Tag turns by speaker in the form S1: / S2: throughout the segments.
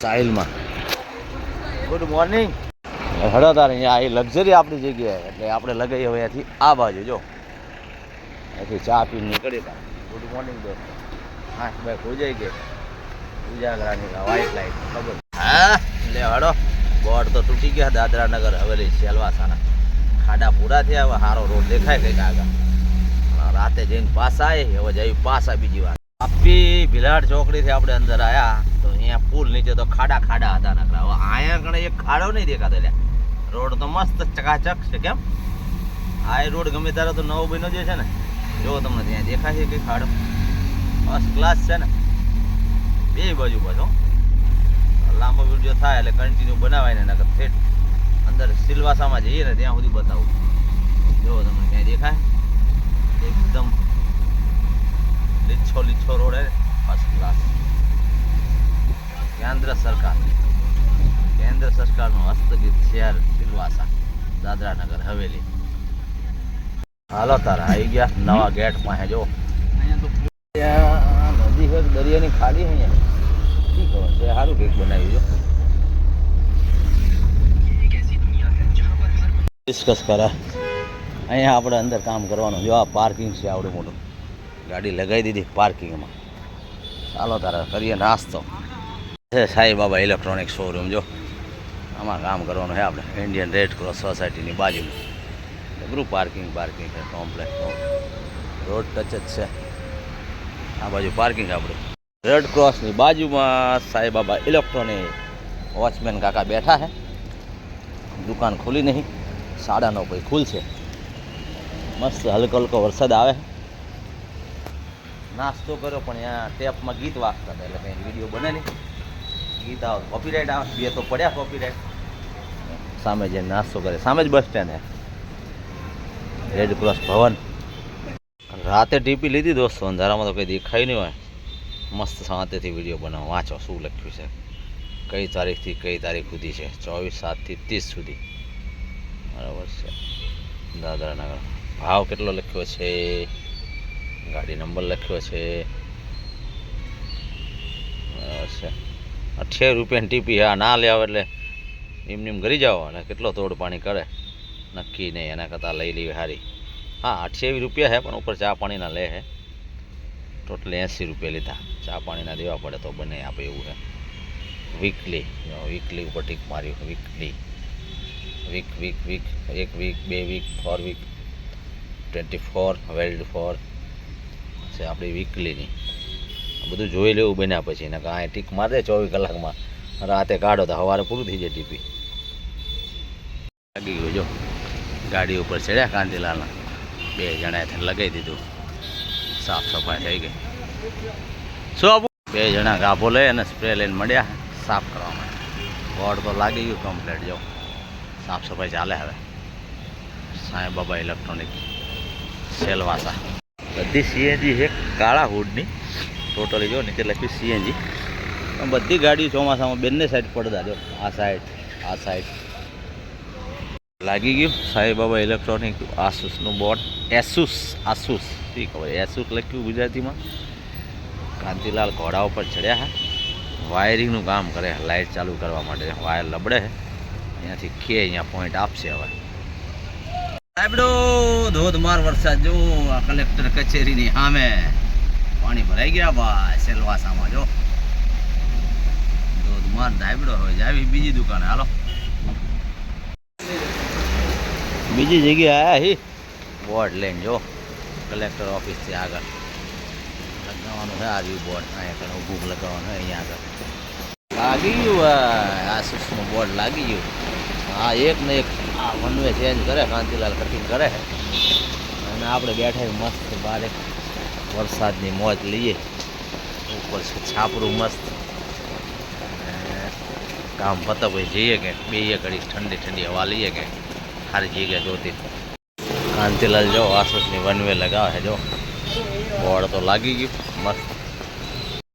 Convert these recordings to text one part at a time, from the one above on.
S1: સ્ટાઇલમાં good morning હડો તારે અહીંયા એ લક્ઝરી આપણી જગ્યાએ. એટલે આપણે લગાવીએ હવે અહીંયાથી આ બાજુ જો. અહીંથી ચા પીને નીકળીએ તા ગુડ મોર્નિંગ દોસ્તો હા ભાઈ પૂજાઈ ગઈ. ઉજાગરાની વ્હાઈટ લાઈટ ખબર? હા? લે હડો બોર્ડ તો તૂટી ગયા દાદરા નગર હવેલી સેલવાસાના ખાડા પૂરા થયા હવે સારો રોડ દેખાય કંઈક આગળ. રાતે જઈને પાસા આવે હવે જઈ પાસા બીજી વાર. આપી ભીલાડ ચોકડીથી આપણે અંદર આયા. તો અહીંયા પુલ નીચે તો ખાડા ખાડા હતા નકરા હવે અહીંયા કણે એક ખાડો નહીં દેખાતો લ્યા. રોડ તો મસ્ત ચકાચક છે કેમ? આ રોડ ગમે ત્યારે તો નવો બન્યો જે છે ને. જો તમને ત્યાં દેખાય છે કે ખાડો? ફર્સ્ટ ક્લાસ છે ને. બે બાજુ પાછો. લાંબો વીડિયો થાય એટલે કન્ટિન્યુ બનાવાય ને, નકર થેટ અંદર સિલવાસામાં જઈએ ને ત્યાં સુધી બતાવું. જો તમને ત્યાં દેખાય. એકદમ લીછો લીછો રોડ હે. ફર્સ્ટ ક્લાસ કેન્દ્ર સરકાર. કેન્દ્ર સરકારનું હસ્તગીત શહેર સિલવાસા દાદરા નગર હવેલી. હાલો તારા આવી ગયા નવા ગેટ પાસે જો. નદી હોય દરિયાની ખાડી છે અહીંયા. હવે છે? સારું કેક બનાવ્યું જો. ડિસ્કસ કરે. અહીંયા આપણે અંદર કામ કરવાનું જો આ પાર્કિંગ છે આવડું મોટું. ગાડી લગાવી દીધી પાર્કિંગમાં. ચાલો તારા કરીએ નાસ્તો. છે સાંઈબાબા ઇલેક્ટ્રોનિક શોરૂમ જો. આમાં કામ કરવાનું છે આપણે ઇન્ડિયન રેડ ક્રોસ સોસાયટીની બાજુમાં ગ્રુપ પાર્કિંગ પાર્કિંગ છે કોમ્પ્લેક્સ રોડ ટચ જ છે. આ બાજુ પાર્કિંગ આપણું. રેડ ક્રોસની બાજુમાં સાંઈબાબા ઇલેક્ટ્રોનિક વોચમેન કાકા બેઠા છે. દુકાન ખુલી નહીં. સાડા નવ પછી ખુલશે. મસ્ત હલકો હલકો વરસાદ આવે નાસ્તો કર્યો, પણ ત્યાં ટેપમાં ગીત વાગતા હતા, એટલે કંઈ વીડિયો બને નહીં. ગીત આવે કોપીરાઇટ આવે. બે તો પડ્યા કોપીરાઇટ સામે જઈને નાસ્તો કરે, સામે જ બસ સ્ટેન્ડ હે. રેડ ક્રોસ ભવન. રાતે ટીપી લીધી દોસ્તો, અંધારામાં તો કંઈ દેખાય નહીં હોય. મસ્ત શાંતિથી વીડિયો બનાવો. વાંચો શું લખ્યું છે. કઈ તારીખથી કઈ તારીખ સુધી છે? ચોવીસ સાતથી ત્રીસ સુધી. બરાબર છે. દાદરાનગર. ભાવ કેટલો લખ્યો છે? ગાડી નંબર લખ્યો છે. બરાબર છે. અઠ્યાવીસ રૂપિયાની ટીપી હા ના લેવા એટલે એમને એમ ઘરી જાઓ અને કેટલો તોડ પાણી કરે. નક્કી નહીં, એના કરતાં લઈ લેવી સારી હા, અઠ્યાવીસ રૂપિયા છે પણ ઉપર ચા પાણીના લે છે ટોટલ એંસી રૂપિયા લીધા. ચા પાણીના દેવા પડે તો બને આપે એવું છે વીકલી વીકલી ઉપર ટીક માર્યું વીકલી વીક વીક વીક એક વીક બે week four week twenty four weld four છે આપણી વીકલીની બધું જોઈ લેવું બન્યા પછી. ને કાંઈ ટીક મારે ચોવીસ કલાકમાં. રાતે કાઢો તો સવારે પૂરું થઈ જાય ટીપી. લાગી ગયું જો. ગાડી ઉપર ચડ્યા કાંતિલાલના. બે જણાએ થઈને લગાવી દીધું. સાફ સફાઈ થઈ ગઈ. શું બે જણા ગાભો લઈ અને સ્પ્રે લઈને મળ્યા સાફ કરવા માટે. તો લાગી ગયું કમ્પ્લેટ જો. સાફ સફાઈ ચાલે હવે. સાંઈ બાબા ઇલેક્ટ્રોનિક સેલવાસા. બધી સીએનજી છે, કાળા હુડની ટોટલી જો નીચે લખ્યું સીએનજી. બધી ગાડીઓ ચોમાસામાં બંને સાઈડ પડદા જો. આ સાઈડ આ સાઈડ લાગી ગયું. સાંઈબાબા ઇલેક્ટ્રોનિક આસુસનું બોર્ડ. એસુસ આસુસ શી ખબર? એસુસ લખ્યું ગુજરાતીમાં. કાંતિલાલ ઘોડા ઉપર ચડ્યા હા. વાયરિંગનું કામ કરે લાઇટ ચાલુ કરવા માટે વાયર લબડે છે અહીંયાથી કે અહીંયા પોઈન્ટ આપશે હવે. સાહેબડો, ધોધમાર વરસાદ. જો આ કલેક્ટર કચેરીની સામે પાણી ભરાઈ ગયા ભાઈ સેલવાસામાં, જો. ધોધમાર ધાબડો હોય જાવી બીજી દુકાને, હાલો. બીજી જગ્યાએ આયા હી. બોર્ડ લઈને, જો. કલેક્ટર ઓફિસથી આગળ. લગાવવાનું છે આ બોર્ડ, અહીંયા કણે ઊભું લગાવવાનું અહીંયા આગળ. લાગી ગયું, આ આસુસનું બોર્ડ લાગી ગયું. હા એક ને એક, આ વનવે ચેન્જ કરે, કાંતિલાલ કટિંગ કરે. અને આપણે બેઠા મસ્ત એક વરસાદની મોજ લઈએ. ઉપર છે છાપરું મસ્ત. કામ પતા પછી જઈએ કે બે ઘડી ઠંડી ઠંડી હવા લઈએ કે સારી જગ્યા જોતી. કાંતિલાલ જો આસુસની વનવે લગાવે જો. બોર્ડ તો લાગી ગયું. મસ્ત.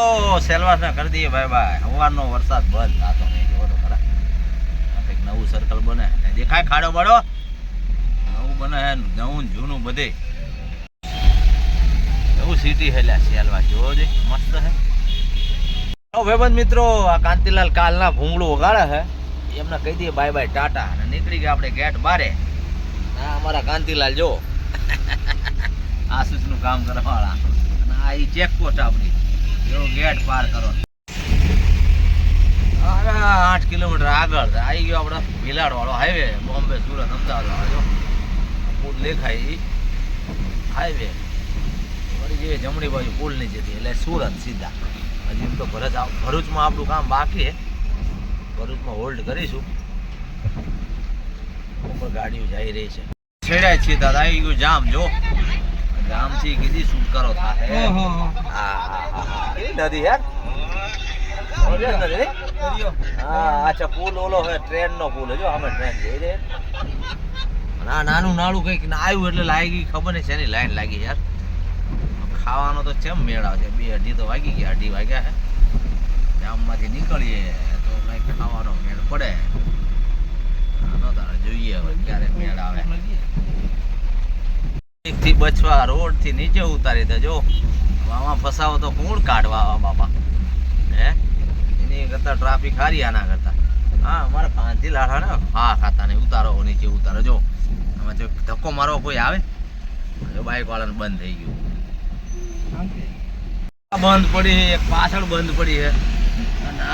S1: ઓ, સેલવાસના કરી દઈએ ભાઈ ભાઈ. સવારનો વરસાદ બંધ. જોવો તો ખરા. કંઈક નવું સર્કલ બને. દેખાય ખાડો બાડો? નવું બને નવું જૂનું બધે. એવું સિટી હેલા સેલવા જોવો છે મસ્ત હે. ભાઈબંધ મિત્રો, આ કાંતિલાલ કાલના ભૂંગળું વગાડે હે. એમને કહી દઈએ બાય બાય ટાટા. અને નીકળી ગયા આપણે ગેટ બારે. આ અમારા કાંતિલાલ જો આશીષનું કામ કરવાવાળા. અને આ એ ચેકપોસ્ટ આપણી. જો ગેટ પાર કરો. આઠ કિલોમીટર આગળ આવી ગયો આપણે ભીલાડ વાળો હાઈવે બોમ્બે, સુરત, અમદાવાદ વાળો, જો. લેખાય હાઈવે જઈએ જમણી બાજુ પુલ નીચેથી એટલે સુરત સીધા. હજી એમ તો ભરત ભરૂચમાં આપણું કામ બાકી ભરૂચમાં હોલ્ડ કરીશું. ઉપર ગાડીઓ જઈ રહી છે. છેડ્યા છીએ દાદા આવી ગયું જામ જો. જામથી કીધી શું કરો થાય નદી યાર? હા અચ્છા પુલ ઓલો હે ટ્રેન નો પુલ જો અમે ટ્રેન જઈ રહી ના નાનું નાળું કંઈક ના આવ્યું એટલે લાગી ખબર નહીં શેની લાઈન લાગી યાર. ખાવાનો તો ચેમ મેળ આવશે બે અઢી તો વાગી ગયા, અઢી વાગ્યા છે. જામમાંથી નીકળીએ તો કંઈક ખાવાનો મેળ પડે. જોઈએ હવે ક્યારે મેળ આવે. થી બચવા રોડથી નીચે ઉતારી દેજો. આમાં ફસાવો તો કોણ કાઢવા બાપા? હે? એની કરતા ટ્રાફિક હારી આના કરતા. હા, અમારે પાંચથી લાડા ને હા, ખાતા ને ઉતારો, નીચે ઉતારો. જો, આમાં જો ધક્કો મારવો કોઈ આવે? જો બાઇક વાળાને બંધ થઈ ગયું. બંધ પડી એક પાછળ બંધ પડી છે. અને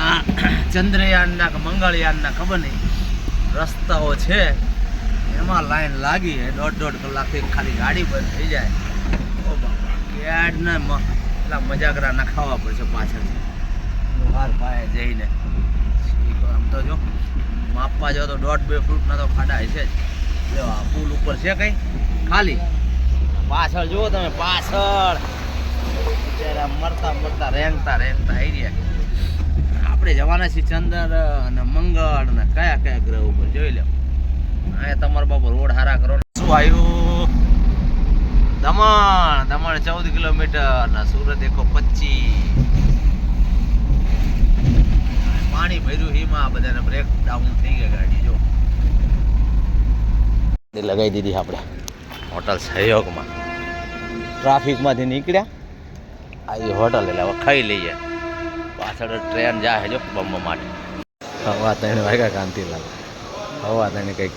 S1: ચંદ્રયાનના કે મંગળયાનના ખબર નહીં, રસ્તાઓ છે. એમાં લાઈન લાગી છે, દોઢ દોઢ કલાકથી ખાલી ગાડી બંધ થઈ જાય. ઓ બાપા, કેડને એટલા મજાકરા નખાવા પડશે પાછળથી. વાર પાસે જઈને. આમ તો જો. માપવા જાઓ તો દોઢ બે ફૂટના તો ખાડા છે જ. જો પુલ ઉપર છે કઈ? ખાલી. પાછળ જુઓ તમે, પાછળ. રેંગતા રેંગતા આવી રહ્યા આપણે જવાના છીએ ચંદ્ર અને મંગળ અને કયા કયા ગ્રહ ઉપર? જોઈ લો. અહીંયા તમારો બાપુ રોડ હારા કરો. ને. શું આવ્યું? દમણ દમણ ચૌદ કિલોમીટર અને સુરત એકો પચીસ. પાણી ભર્યું હિમાં બધાને બ્રેક ડાઉન થઈ ગયા ગાડી, જો. લગાવી દીધી આપણે. હોટલ સહયોગમાં. ટ્રાફિકમાંથી નીકળ્યા. આવી હોટલ એટલે હવે ખાઈ લઈએ. પાછળ ટ્રેન જાય જો બમ્બો માટે. હવા ત્રણ વાગ્યા કાંતિલાલ. હવા ત્રણે કંઈક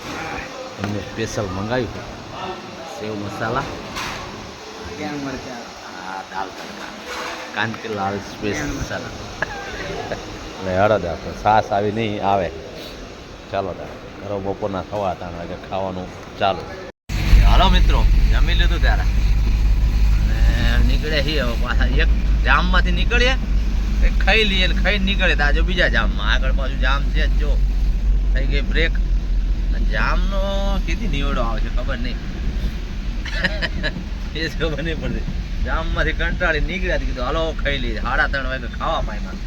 S1: એમને સ્પેશિયલ મંગાવ્યું સેવ મસાલા. દાલ તડકા. કાંતિલાલ સ્પેશિયલ મસાલા. એટલે હળદ આપણે સાસ આવી નહીં આવે. ચાલો તારે કરો બપોરના થવા ત્રણ વાગે ખાવાનું ચાલુ. હાલો મિત્રો જમી લીધું ત્યારે. અને નીકળ્યા છીએ હવે પાછા એક જામમાંથી નીકળીએ ખાઈ લઈએ ને ખાઈ નીકળે તો આજે બીજા જામમાં, આગળ પાછું જામ છે જ જો. થઈ ગઈ બ્રેક જામનો કીધી નીવડો આવે છે ખબર નહીં. એ ખબર નહીં પડતી. જામમાંથી કંટાળી નીકળ્યા કીધું, હાલો, ખાઈ લઈએ. સાડા ત્રણ વાગે ખાવા પાયમાં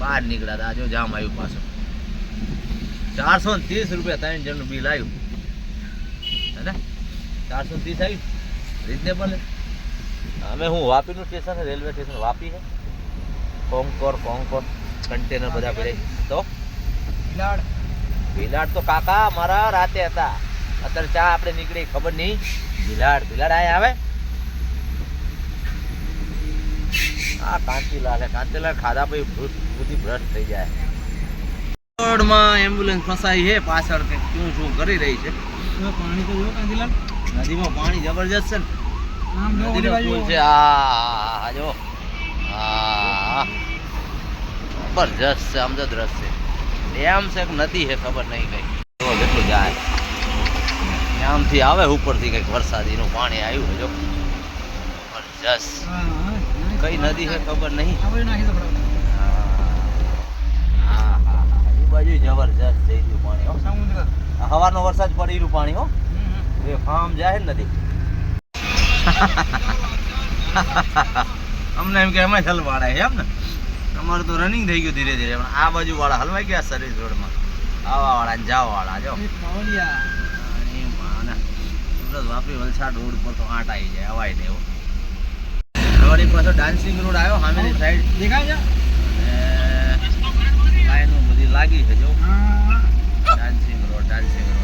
S1: બહાર નીકળ્યા હતા જો જામ આવ્યું પાછું. ચારસો ને ત્રીસ રૂપિયા ત્રણ જણનું બિલ આવ્યું. હે ચારસો ને ત્રીસ આવ્યું? રિઝનેબલ અમે હું વાપીનું સ્ટેશન રેલવે સ્ટેશન વાપી છે. કોંકોર કોંકોર કન્ટેનર બધા ભરે. તો? ભીલાડ. તો કાકા મારા રાતે હતા. અત્યારે ચા આપણે નીકળી ખબર નહીં? ભીલાડ ભીલાડ આય આવે? આ કાંતિલાલ હે કાંતિલાલ ખાધા પછી બુદ્ધિ ભ્રષ્ટ થઈ જાય. રોડમાં એમ્બ્યુલન્સ ફસાઈ છે પાછળ કંઈક શું શું કરી રહી છે?
S2: પાણી તો જો કાંતિલાલ.
S1: નદીમાં પાણી જબરજસ્ત છે ને. નદીનો પુલ છે. આ જો. આ. જબરજસ્ત છે આમ તો દ્રશ્ય ડેમ છે કે નદી છે ખબર નહીં કઈ. જો જેટલું જાય. ડેમથી આવે ઉપરથી કંઈક વરસાદીનું પાણી આવ્યું જો. જબરજસ્ત. કઈ નદી છે ખબર નહીં.
S2: બાજુ
S1: જબરજસ્ત થઈ ગયું પાણી હો. સવારનો વરસાદ પડી રહ્યું પાણી હો. એ ફાર્મ જાય ને નદી. અમને એમ કે અમે હલવાડા એમ ને? અમારું તો રનિંગ થઈ ગયું ધીરે ધીરે. પણ આ બાજુ વાળા હલવાઈ ગયા સર્વિસ રોડમાં? આવા વાળા ને જાવા વાળા જો સુરત વાપી વલસાડ રોડ પર તો આંટ આવી જાય અવાય ને એવો. વળી પાછો ડાન્સિંગ રોડ આવ્યો સામેની સાઈડ
S2: દેખાય છે?
S1: લાઈનો બધી લાગી છે જો. ડાન્સિંગ રોડ ડાન્સિંગ રોડમાં જો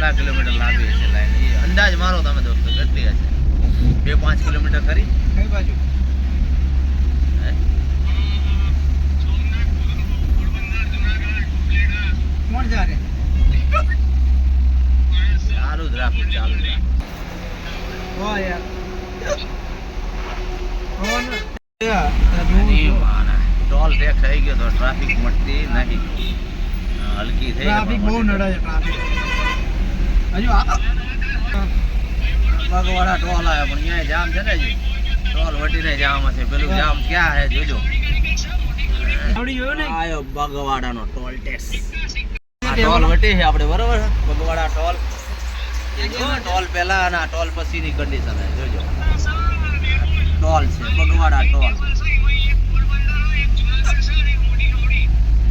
S1: કેટલા કિલોમીટર લાંબી હશે લાઈન એ અંદાજ મારો તમે દોસ્તો કેટલી હશે. બે પાંચ કિલોમીટર ખરી
S2: કઈ બાજુ?
S1: ચાલુ જ રાખું ટોલ ટેક થઈ ગયો તો ટ્રાફિક મળતી નહીં. હલકી થઈ
S2: હજુ
S1: ટોલ આવે પણ અહીંયા જામ છે ને હજી. ટોલ વટીને જામ હશે પેલું જામ ક્યાં હે જોજો. બગવાડાનો ટોલ ટેક્સ. ટોલ વટી છે આપણે બરોબર બગવાડા ટોલ. ટોલ પહેલા અને ટોલ પછીની કન્ડિશન છે જોજો. ટોલ છે બગવાડા ટોલ.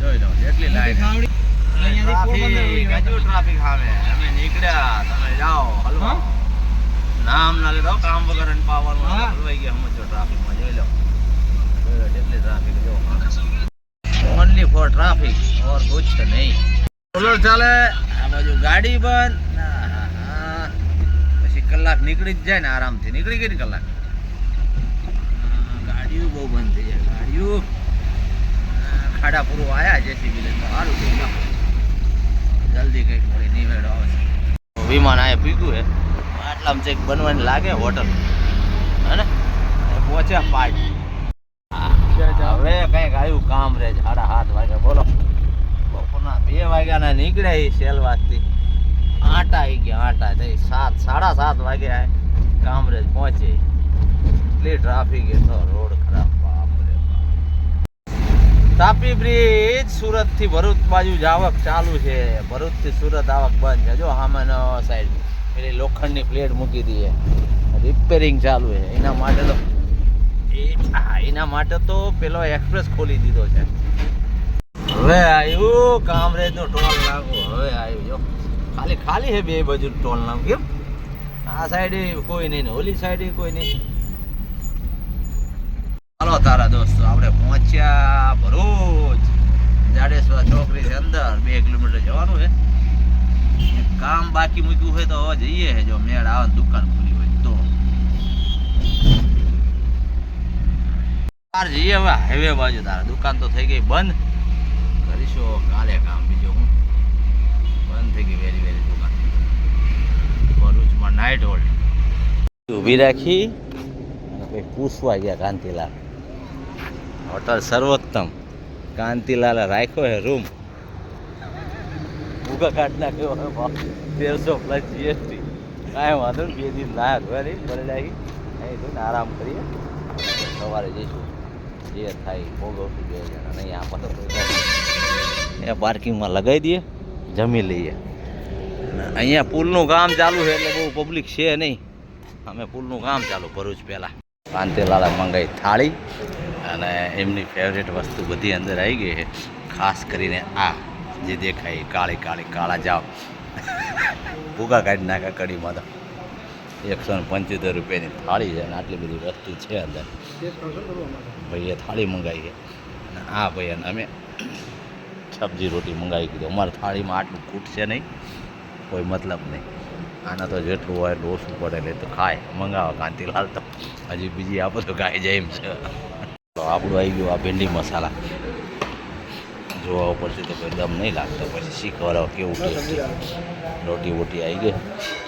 S1: જોઈ લો
S2: એટલી પોરબંદર
S1: ટ્રાફિક
S2: આવી.
S1: અમે નીકળ્યા તમે જાઓ. હલવા નામ ના કામ વગર પાવાનું હલવાઈ ગયા સમજો ટ્રાફિકમાં. જોઈ લો. કેટલી ટ્રાફિક જો ઓનલી ફોર ટ્રાફિક ઓર કુછ નહીં. રોલર ચાલે. આ બાજુ ગાડી બંધ. પછી કલાક નીકળી જ જાય ને આરામથી. નીકળી ગઈ ને કલાક. ગાડીઓ બહુ બંધ થઈ જાય. ગાડીઓ. ખાડા પૂરું આયા જેસીબી લઈને. સારું થઈ ગયું. જલ્દી કંઈક મળી નિવેડો આવશે વિમાન આયા પીગું હે આટલામાં ચેક બનવાની લાગે હોટલ. હે ને? પહોંચ્યા પાટ હવે કંઈક આવ્યું કામ રે સાડા સાત વાગ્યા બોલો. બપોરના બે વાગ્યાના નીકળ્યા એ સેલવાસથી આટા આવી ગયા, આટા થઈ. સાત, સાડા સાત વાગ્યા કામરેજ પહોંચે. એટલી ટ્રાફિક એ તો રોડ તાપી બ્રિજ સુરતથી ભરૂચ બાજુ જ આવક ચાલુ છે. ભરૂચથી સુરત આવક બંધ છે. જો હામાન સાઈડ પેલી લોખંડની પ્લેટ મૂકી દીધી રિપેરિંગ ચાલુ છે. એના માટે તો એના માટે તો પેલો એક્સપ્રેસ ખોલી દીધો છે. હવે આવ્યું કામરેજ નો ટોલ લાગુ. હવે આવ્યું જો. ખાલી ખાલી છે બે બાજુ ટોલ નામ. કેમ? આ સાઈડે કોઈ નહીં ઓલી સાઈડે કોઈ નહીં. હાલો તારા દોસ્તો, આપણે પહોંચ્યા ભરૂચ. જાડેશ્વર છોકરી છે અંદર, બે કિલોમીટર જવાનું છે. કામ બાકી મૂક્યું હોય તો હવે જઈએ જો મેળ આવે દુકાન ખુલી હોય તો. જઈએ હવે હાઈવે બાજુ. તારા દુકાન તો થઈ ગઈ બંધ. કરીશું કાલે કામ બીજું હું. બંધ થઈ ગઈ વેરી વેરી દુકાન. ભરૂચમાં નાઇટ હોલ્ડ ઊભી રાખી. પૂછવા ગયા કાંતિલાલ. હોટલ સર્વોત્તમ. કાંતિલાલે રાખ્યો હે રૂમ. ભૂગા કાઢ નાખ્યો તેરસો પ્લસ જીએસટી કાંઈ વાંધો નહીં, બે દિન ના ભલે લાગી અહીં તો આરામ કરીએ. સવારે જઈશું. જે થાય ભોગવશું બે જણા. નહીં આ તો કોઈ એ પાર્કિંગમાં લગાવી દઈએ, જમી લઈએ. અહીંયા પુલનું કામ ચાલુ છે એટલે બહુ પબ્લિક છે નહીં. અમે પુલનું કામ ચાલુ, ભરૂચ પહેલાં. કાંતિલાલા મંગાઈ થાળી. અને એમની ફેવરેટ વસ્તુ બધી અંદર આવી ગઈ છે. ખાસ કરીને આ જે દેખાય કાળી કાળી કાળા જાવ. ભૂગા કાઢી નાખ્યા કઢીમાં તો. એકસો ને પંચોતેર રૂપિયાની થાળી છે અને આટલી બધી વસ્તુ છે અંદર. ભાઈએ થાળી મંગાવી છે. અને આ ભાઈ, અને અમે સબ્જી રોટી મંગાવી કીધું. અમારે થાળીમાં આટલું ખૂટશે નહીં. કોઈ મતલબ નહીં. આના તો જેટલું હોય એટલું ઓછું પડે એટલે તો ખાય. મંગાવો કાંતિલાલ તો. હજી બીજી આપો તો ગાય જાય એમ છે. આપણું આવી ગયું આ ભેંડી મસાલા. જોવા ઉપરથી તો એકદમ નહીં લાગતો. પછી શીખવાડો કેવું ટેસ્ટી. રોટી વોટી આવી ગઈ.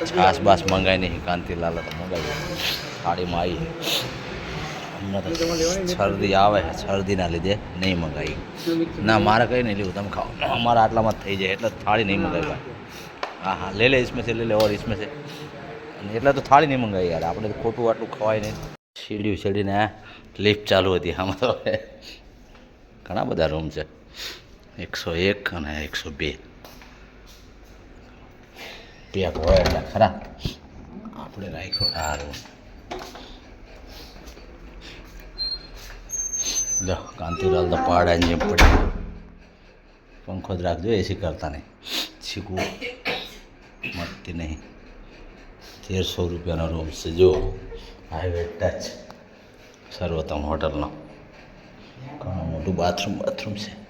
S1: છાસ બાસ મંગાવી નહીં કાંતિલાલ તો મંગાવી થાળીમાં આવી શરદી આવે શરદીના લીધે નહીં મંગાવી. ના મારે કંઈ નહીં લેવું તમે ખાવ અમારા આટલામાં જ થઈ જાય એટલે થાળી નહીં મંગાવી. હા. હા લે લે ઇસમે છે લે લે ઓર ઇસમે છે. અને એટલે તો થાળી નહીં મંગાવી યાર. આપણે તો ખોટું આટલું ખવાય નહીં. સીડી આ લિફ્ટ ચાલુ હતી આમાં તો ઘણા બધા રૂમ છે. એકસો એક અને એકસો બે. પેક હોય એટલે ખરા. આપણે રાખ્યો આ રૂમ લો, કાંતિલાલ તો પાડાની જેમ પડી પંખો જ રાખજો એસી કરતા નહીં. છીકવું મળતી નહીં. તેરસો રૂપિયાનો રૂમ છે જો હાઈવે ટચ સર્વોત્તમ હોટલનો. ઘણું મોટું બાથરૂમ બાથરૂમ છે.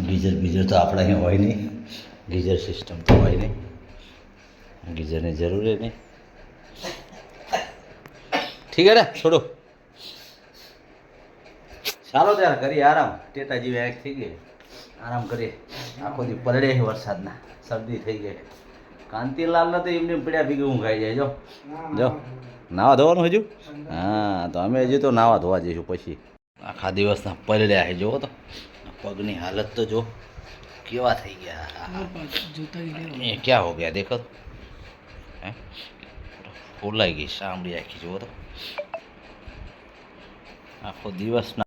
S1: ગીઝર બીઝર તો આપણે અહીંયા હોય નહીં. ગીઝર સિસ્ટમ તો હોય નહીં. ગીઝરની જરૂર નહીં. ઠીક હે ને છોડો. ચાલો ત્યારે કરીએ આરામ. ટેટા જેવી આંખ થઈ ગઈ. આરામ કરીએ. આખો દી પલડે છે વરસાદના. શરદી થઈ ગઈ. કાંતિલાલ તો એમને પડ્યા ભીગું ઊંઘાઈ જાય. જો. જો. નાવા ધોવાનું હજુ? હા, તો અમે હજી તો નાવા ધોવા જઈશું પછી. આખા દિવસના પલડ્યા છે જુઓ તો. પગની હાલત તો જો કેવા થઈ ગયા. એ ક્યાં હો ગયા, દેખો હે? ફૂલાઈ ગઈ, સાંભળી આખી જુઓ તો. આખો દિવસના